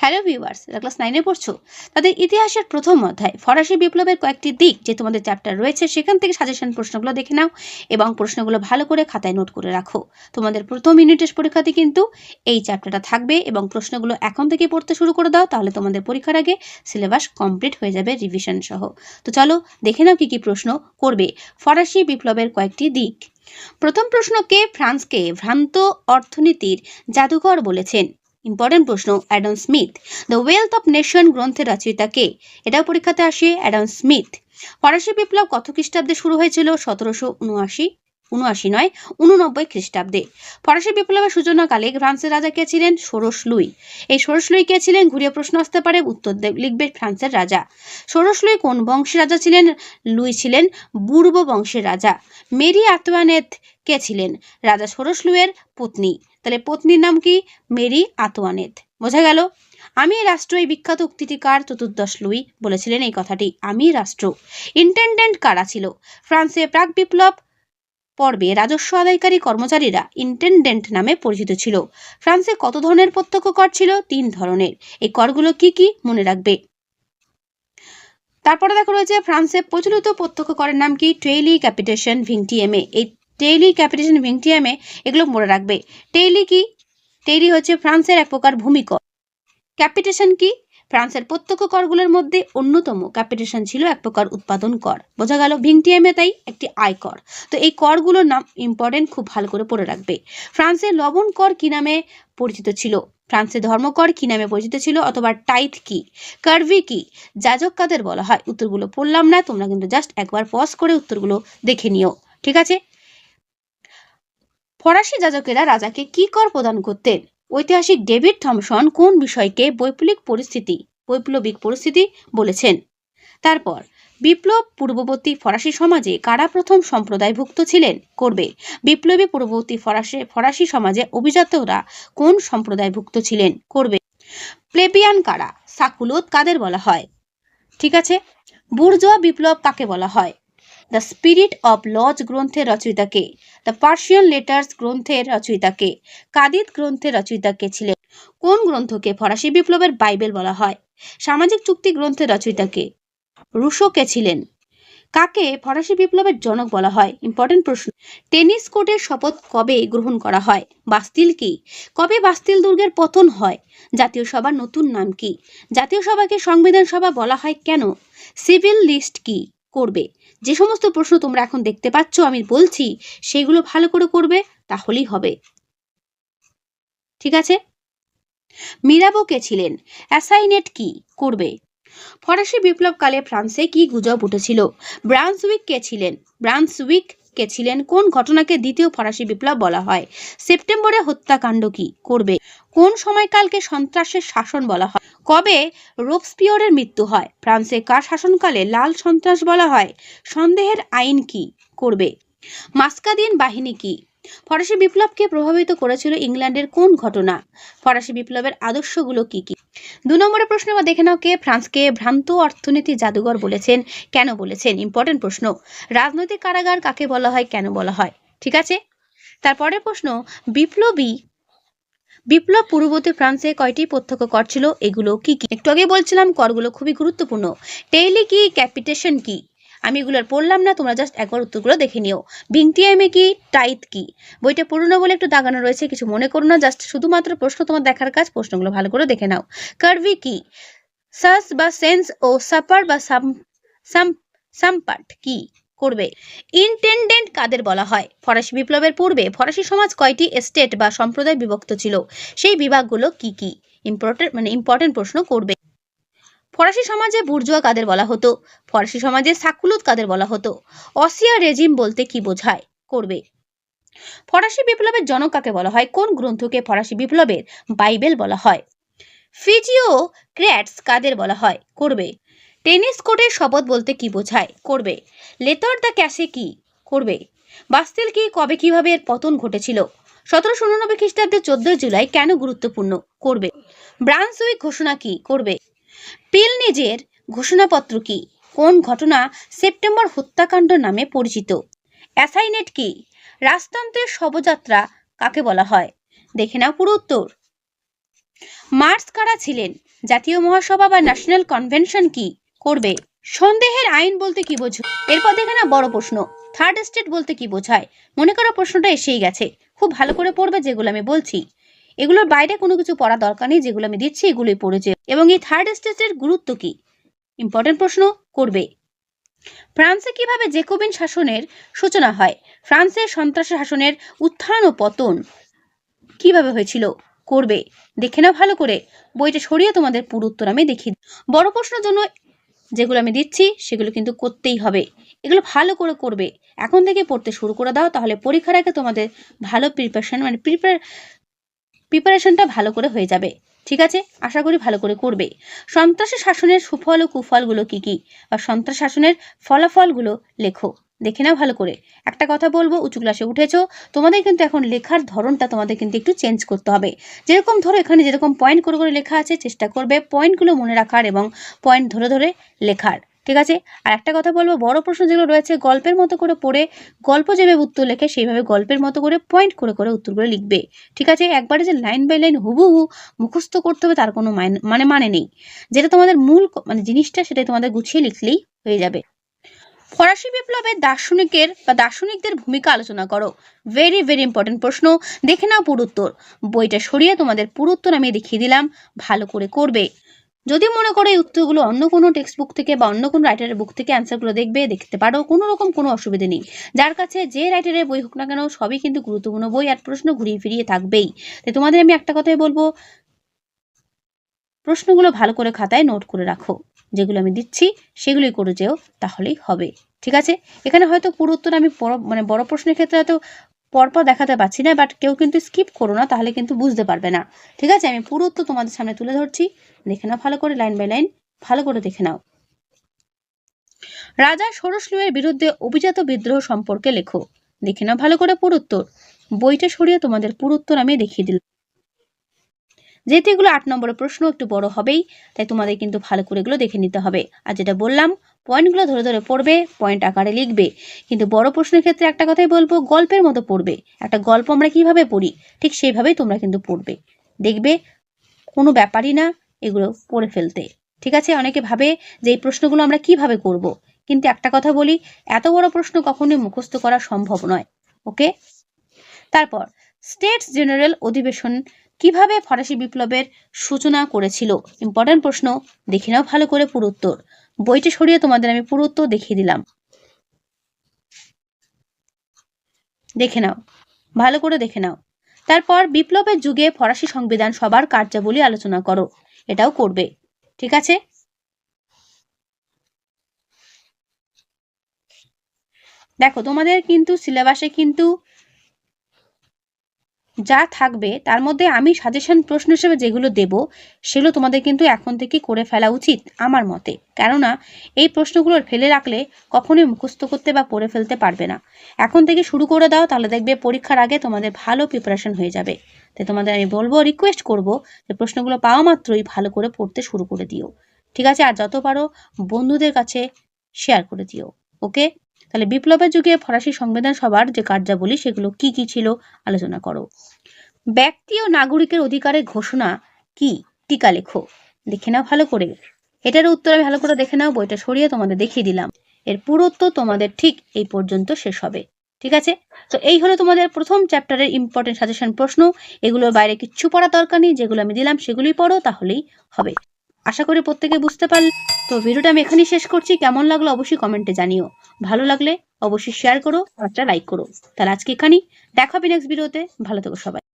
Hello viewers যারা class নাইনে পড়ছো? তাদের ইতিহাসের প্রথম অধ্যায়, ফরাসি বিপ্লবের কয়েকটি দিক যে তোমাদের চ্যাপ্টার রয়েছে, সেখান থেকে সাজেশন প্রশ্নগুলো দেখে নাও এবং প্রশ্নগুলো ভালো করে খাতায় নোট করে রাখো। তোমাদের প্রথম ইউনিট টেস্ট পরীক্ষাতে কিন্তু এই চ্যাপ্টারটা থাকবে এবং প্রশ্নগুলো এখন থেকে পড়তে শুরু করে দাও, তাহলে তোমাদের পরীক্ষার আগে সিলেবাস কমপ্লিট হয়ে যাবে রিভিশন সহ। তো চলো দেখে নাও কি কি প্রশ্ন করবে ফরাসি বিপ্লবের কয়েকটি দিক। প্রথম প্রশ্নকে ফ্রান্সকে ভ্রান্ত অর্থনীতির জাদুঘর বলেছেন। ইম্পর্টেন্ট প্রশ্ন Adam Smith the wealth of nation গ্রন্থের রচয়িতা কে? এটাও পরীক্ষাতে আসে অ্যাডাম স্মিথ ফরাসি বিপ্লব কত খ্রিস্টাব্দে শুরু হয়েছিল? সতেরোশো উনআশি। উনআশি নয় উননব্বই খ্রিস্টাব্দে। ফরাসি বিপ্লবের সূচনাকালে ফ্রান্সের রাজা কে ছিলেন? ষোড়শ লুই। এই ষোড়শ লুই কে ছিলেন? ঘুরিয়ে প্রশ্ন আসতে পারে, উত্তর লিখবে ফ্রান্সের রাজা। ষোড়শ লুই কোন বংশের রাজা ছিলেন? লুই ছিলেন বুর্ব বংশের রাজা। মেরি আতওয়ানেত কে ছিলেন? রাজা ষোড়শ লুইয়ের পত্নী। তাহলে পত্নীর নাম কি? Marie Antoinette. বোঝা গেল? আমি রাষ্ট্র, এই বিখ্যাত উক্তিটি কার? চতুর্দশ লুই বলেছিলেন এই কথাটি। আমি রাষ্ট্র। ইন্টেন্ডেন্ট কারা ছিল? ফ্রান্সে প্রাক বিপ্লব পর্বে রাজস্ব আদায়কারী কর্মচারীরা ইন্টেন্ডেন্ট নামে পরিচিত ছিল। ফ্রান্সে কত ধরনের প্রত্যক্ষ কর ছিল? তিন ধরনের। এই করগুলো কি কি? মনে রাখবে। তারপরে দেখো রয়েছে, ফ্রান্সে প্রচলিত প্রত্যক্ষ করের নাম কি? টেইলি ক্যাপিটেশন ভিংটিএমএ এই টেইলি ক্যাপিটেশন ভিংটিএমএ এগুলো মনে রাখবে। টেইলি কি? টেইলি হচ্ছে ফ্রান্সের এক প্রকার ভূমিকর ক্যাপিটেশন কি? ফ্রান্সের প্রত্যক্ষ করগুলোর মধ্যে অন্যতম ক্যাপিটেশন ছিল এক প্রকার উৎপাদন কর। বোঝা গেল ভিংটিএমএ তাই একটি আয় কর। তো এই করগুলোর নাম ইম্পর্টেন্ট খুব ভালো করে পড়ে রাখবে। ফ্রান্সের লবণ কর কি নামে পরিচিত ছিল? ফ্রান্সের ধর্মকর কি নামে পরিচিত ছিল অথবা টাইথ কি? কার্ভি কি? যাজক কাদের বলা হয়। উত্তরগুলো পড়লাম না, তোমরা কিন্তু জাস্ট একবার পজ করে উত্তরগুলো দেখে নিও। ঠিক আছে? ফরাসি যাজকেরা রাজাকে কি কর প্রদান করতেন? ঐতিহাসিক ডেভিড থমসন কোন বিষয়কে বৈপ্লবিক পরিস্থিতি বৈপ্লবিক পরিস্থিতি বলেছেন? তারপর, বিপ্লব পূর্ববর্তী ফরাসি সমাজে কারা প্রথম সম্প্রদায়ভুক্ত ছিলেন? করবে। বিপ্লবী পূর্ববর্তী ফরাসি ফরাসি সমাজে অভিজাতরা কোন সম্প্রদায়ভুক্ত ছিলেন? করবে। প্লেবিয়ান কারা? সাকুলত কাদের বলা হয়? ঠিক আছে? বুর্জোয়া বিপ্লব কাকে বলা হয়? দ্য স্পিরিট অফ লজ গ্রন্থের রচয়িতাকে দ্য পার্সিয়ান লেটার্স গ্রন্থের রচয়িতাকে কাদিত গ্রন্থের রচয়িতাকে ছিলেন কোন গ্রন্থকে ফরাসি বিপ্লবের বাইবেল বলা হয়? সামাজিক চুক্তি গ্রন্থের রচয়িতাকে। রুশোকে ছিলেন। কাকে ফরাসি বিপ্লবের জনক বলা হয়? ইম্পর্টেন্ট প্রশ্ন। টেনিস কোর্টের শপথ কবে গ্রহণ করা হয়? বাস্তিল কি? কবে বাস্তিল দুর্গের পতন হয়? জাতীয় সভার নতুন নাম কি? জাতীয় সভাকে সংবিধান সভা বলা হয় কেন? সিভিল লিস্ট কি করবে? যে সমস্ত প্রশ্ন তোমরা এখন দেখতে পাচ্ছ, আমি বলছি, সেগুলো ভালো করে করবে, তাহলেই হবে। ঠিক আছে? মিরাবো কে ছিলেন? অ্যাসাইনেট কি করবে? ফরাসি বিপ্লবকালে ফ্রান্সে কি গুজব উঠেছিল? ব্রান্সউইক কে ছিলেন? ব্রান্সউইক কে ছিলেন? কোন ঘটনাকে দ্বিতীয় ফরাসি বিপ্লব বলা হয়? সেপ্টেম্বরে হত্যাকাণ্ড কি করবে? কোন সময়কালকে সন্ত্রাসের শাসন বলা হয়? কবে রোবস্পিয়রের মৃত্যু হয়? ফ্রান্সে কার শাসনকালে লাল সন্ত্রাস বলা হয়? সন্দেহের আইন কি করবে? মাস্কাদিন বাহিনী কি? ফরাসি বিপ্লবকে প্রভাবিত করেছিল ইংল্যান্ডের কোন ঘটনা? ফরাসি বিপ্লবের আদর্শগুলো কি কি? দু নম্বরের প্রশ্ন এবার দেখে নাও কে ফ্রান্সকে ভ্রান্ত অর্থনীতি জাদুঘর বলেছেন, কেন বলেছেন? ইম্পর্টেন্ট প্রশ্ন। রাজনৈতিক কারাগার কাকে বলা হয়, কেন বলা হয়? ঠিক আছে? তারপরের প্রশ্ন, বিপ্লবী বিপ্লব পূর্ববর্তী ফ্রান্সে কয়টি প্রত্যক্ষ কর ছিল? এগুলো কি কি? একটু আগে বলছিলাম করগুলো খুবই গুরুত্বপূর্ণ। টেইলি কি ক্যাপিটেশন কি? আমি এগুলো আর পড়লাম না, তোমরা জাস্ট একবার উত্তরগুলো দেখে নিও। ভিংটিএমে কি টাইথ কি? বইটা পুরনো বলে একটু দাগানো রয়েছে, কিছু মনে করো না জাস্ট শুধুমাত্র প্রশ্ন তোমার দেখার কাজ, প্রশ্নগুলো ভালো করে দেখে নাও। কার্ভি কি? সাস বা সেন্স ও সাপার বা সাম সাম সাম্পার্ট কি? করবে। ইন্টেন্ডেন্ট কাদের বলা হয়? ফরাসি বিপ্লবের পূর্বে ফরাসি সমাজ কয়টি স্টেট বা সম্প্রদায় বিভক্ত ছিল? সেই বিভাগগুলো কি কি? ইম্পর্টেন্ট মানে ইম্পর্টেন্ট প্রশ্ন করবে। ফরাসি সমাজে বুর্জুয়া কাদের বলা হতো? ফরাসি সমাজে সাকুলুত কাদের বলা হতো? অসিয়া রেজিম বলতে কি বোঝায়? করবে। ফরাসি বিপ্লবের জনক কাকে বলা হয়? কোন গ্রন্থকে ফরাসি বিপ্লবের বাইবেল বলা হয়? ফিজিও ক্র্যাটস কাদের বলা হয়? করবে। টেনিস কোর্টের শপথ বলতে কি বোঝায়? করবে। লেতর দ্য ক্যাসে কি? করবে। বাস্তেল কি, কবে, কীভাবে এর পতন ঘটেছিল? সতেরোশো উননব্বই খ্রিস্টাব্দে চোদ্দই জুলাই কেন গুরুত্বপূর্ণ? করবে। ব্রান্সউইক ঘোষণা কি? করবে। পিল নিজের ঘোষণাপত্র কি? কোন ঘটনা সেপ্টেম্বর হত্যাকাণ্ড নামে পরিচিত? অ্যাসাইনেট কি? রাজতন্ত্রের শবযাত্রা কাকে বলা হয়? দেখে নাও পুরো উত্তর। মার্স কারা ছিলেন? জাতীয় মহাসভা বা ন্যাশনাল কনভেনশন কি? করবে। সন্দেহের আইন বলতে কি বোঝো? এরপর দেখে না বড় প্রশ্ন। থার্ড স্টেট বলতে কি বোঝায়? মনে করো প্রশ্নটা এসেই গেছে। খুব ভালো করে পড়বে যেগুলো আমি বলছি। এগুলোর বাইরে কোনো কিছু পড়া দরকার নেই, যেগুলো আমি দিচ্ছি এগুলোই পড়েছে এবং এই থার্ড স্টেটের গুরুত্ব কি? ইম্পর্টেন্ট প্রশ্ন, করবে। ফ্রান্সে কীভাবে জেকোবিন শাসনের সূচনা হয়? ফ্রান্সের সন্ত্রাসী শাসনের উত্থান ও পতন কীভাবে হয়েছিল? করবে। দেখে নাও ভালো করে। বইটা সরিয়ে তোমাদের পুরো উত্তর আমি দেখি বড় প্রশ্নের জন্য যেগুলো আমি দিচ্ছি, সেগুলো কিন্তু করতেই হবে। এগুলো ভালো করে করবে। এখন থেকে পড়তে শুরু করে দাও, তাহলে পরীক্ষার আগে তোমাদের ভালো প্রিপারেশন মানে প্রিপার প্রিপারেশনটা ভালো করে হয়ে যাবে। ঠিক আছে? আশা করি ভালো করে করবে। সন্ত্রাসী শাসনের সুফল ও কুফলগুলো কি কি? বা সন্ত্রাস শাসনের ফলাফলগুলো লেখো। দেখে নাও ভালো করে। একটা কথা বলব, উঁচু ক্লাসে উঠেছো, তোমাদের কিন্তু এখন লেখার ধরনটা তোমাদের কিন্তু একটু চেঞ্জ করতে হবে। যেরকম ধরো এখানে যেরকম পয়েন্ট করে করে লেখা আছে, চেষ্টা করবে পয়েন্টগুলো মনে রাখার এবং পয়েন্ট ধরে ধরে লেখার, ঠিক আছে? আর একটা কথা বলব, বড় প্রশ্ন যেগুলো রয়েছে, গল্পের মতো করে পড়ে, গল্প যেভাবে উত্তর লেখে, সেইভাবে গল্পের মতো করে পয়েন্ট করে করে উত্তরগুলো লিখবে, ঠিক আছে? একবারে যে লাইন বাই লাইন হুবহু মুখস্থ করতে হবে, তার কোনো মানে মানে নেই। যেটা তোমাদের মূল মানে জিনিসটা, সেটাই তোমাদের গুছিয়ে লিখলেই হয়ে যাবে। ফরাসি বিপ্লবের দার্শনিকের বা দার্শনিকদের ভূমিকা আলোচনা করো। ভেরি ভেরি ইম্পর্টেন্ট প্রশ্ন। দেখে নাও পুরুত্তর বইটা সরিয়ে তোমাদের পুরুত্তর আমি দেখিয়ে দিলাম। ভালো করে করবে। যদি মনে করো এই উত্তরগুলো অন্য কোনো টেক্সট বুক থেকে বা অন্য কোনো রাইটারের বুক থেকে অ্যান্সারগুলো দেখবে, দেখতে পারো, কোনো রকম কোনো অসুবিধে নেই। যার কাছে যে রাইটারের বই হোক না কেন, সবই কিন্তু গুরুত্বপূর্ণ বই আর প্রশ্ন ঘুরিয়ে ফিরিয়ে থাকবেই। তাই তোমাদের আমি একটা কথাই বলব প্রশ্নগুলো ভালো করে খাতায় নোট করে রাখো। যেগুলো আমি দিচ্ছি, সেগুলোই করে যেও, তাহলেই হবে। ঠিক আছে? এখানে হয়তো পুরো উত্তর আমি বড় মানে বড় প্রশ্নের ক্ষেত্রে হয়তো পরপর দেখাতে পারছি না বাট কেউ কিন্তু স্কিপ করো না, তাহলে কিন্তু বুঝতে পারবে না। ঠিক আছে? আমি পুরো উত্তর তোমাদের সামনে তুলে ধরছি। দেখে নাও ভালো করে লাইন বাই লাইন ভালো করে দেখে নাও। রাজা সরসলুয়ের বিরুদ্ধে অভিজাত বিদ্রোহ সম্পর্কে লেখো। দেখে নাও ভালো করে পুরো উত্তর। বইটা সরিয়ে তোমাদের পুরো উত্তর আমি দেখিয়ে দিলাম। যেহেতু এগুলো আট নম্বরের প্রশ্ন, একটু বড় হবেই, তাই তোমাদের কিন্তু ভালো করে এগুলো দেখে নিতে হবে। আর যেটা বললাম পয়েন্টগুলো ধরে ধরে পড়বে পয়েন্ট আকারে লিখবে। কিন্তু বড় প্রশ্নের ক্ষেত্রে একটা কথাই বলব, গল্পের মতো পড়বে। একটা গল্প আমরা কীভাবে পড়ি, ঠিক সেইভাবেই তোমরা কিন্তু পড়বে। দেখবে, কোনো ব্যাপারই না এগুলো পড়ে ফেলতে। ঠিক আছে? অনেকে ভাবে যে এই প্রশ্নগুলো আমরা কীভাবে করব। কিন্তু একটা কথা বলি, এত বড় প্রশ্ন কখনোই মুখস্থ করা সম্ভব নয়। ওকে তারপর স্টেটস জেনারেল অধিবেশন কীভাবে ফরাসি বিপ্লবের সূচনা করেছিল? ইম্পর্টেন্ট প্রশ্ন, দেখে নাও ভালো করে পুরো উত্তর। বইটা সরিয়ে তোমাদের আমি পুরো উত্তর দেখিয়ে দিলাম। দেখে নাও, ভালো করে দেখে নাও। তারপর বিপ্লবের যুগে ফরাসি সংবিধান সবার কার্যাবলী আলোচনা করো, এটাও করবে। ঠিক আছে? দেখো, তোমাদের কিন্তু সিলেবাসে কিন্তু যা থাকবে, তার মধ্যে আমি সাজেশন প্রশ্ন হিসেবে যেগুলো দেব, সেগুলো তোমাদের কিন্তু এখন থেকে করে ফেলা উচিত আমার মতে। কেননা, এই প্রশ্নগুলো ফেলে রাখলে কখনোই মুখস্থ করতে বা পড়ে ফেলতে পারবে না। এখন থেকে শুরু করে দাও, তাহলে দেখবে পরীক্ষার আগে তোমাদের ভালো প্রিপারেশন হয়ে যাবে। তাই তোমাদের আমি বলব রিকোয়েস্ট করব যে প্রশ্নগুলো পাওয়া মাত্রই ভালো করে পড়তে শুরু করে দিও। ঠিক আছে? আর যত পারো বন্ধুদের কাছে শেয়ার করে দিও ওকে তাহলে বিপ্লবের যুগে ফরাসি সংবিধান সভার যে কার্যাবলী, সেগুলো কি কি ছিল আলোচনা করো। ব্যক্তি ও নাগরিকের অধিকারের ঘোষণা কি? টিকা লেখো। দেখে নাও ভালো করে। এটার উত্তর আমি ভালো করে দেখে নাও, বইটা সরিয়ে তোমাদের দেখিয়ে দিলাম। এর পুরো উত্তর তোমাদের ঠিক এই পর্যন্ত শেষ হবে। ঠিক আছে? তো এই হলো তোমাদের প্রথম চ্যাপ্টারের ইম্পর্টেন্ট সাজেশন প্রশ্ন। এগুলোর বাইরে কিচ্ছু পড়া দরকার নেই। যেগুলো আমি দিলাম সেগুলোই পড়ো, তাহলেই হবে। আশা করি প্রত্যেকে বুঝতে পারলে। তো ভিডিওটা আমি এখানেই শেষ করছি। কেমন লাগল অবশ্যই কমেন্টে জানিও। ভালো লাগলে অবশ্যই শেয়ার করো একটা লাইক করো। তাহলে আজকে এখানেই। দেখা হবে নেক্সট ভিডিওতে ভালো থেকো সবাই।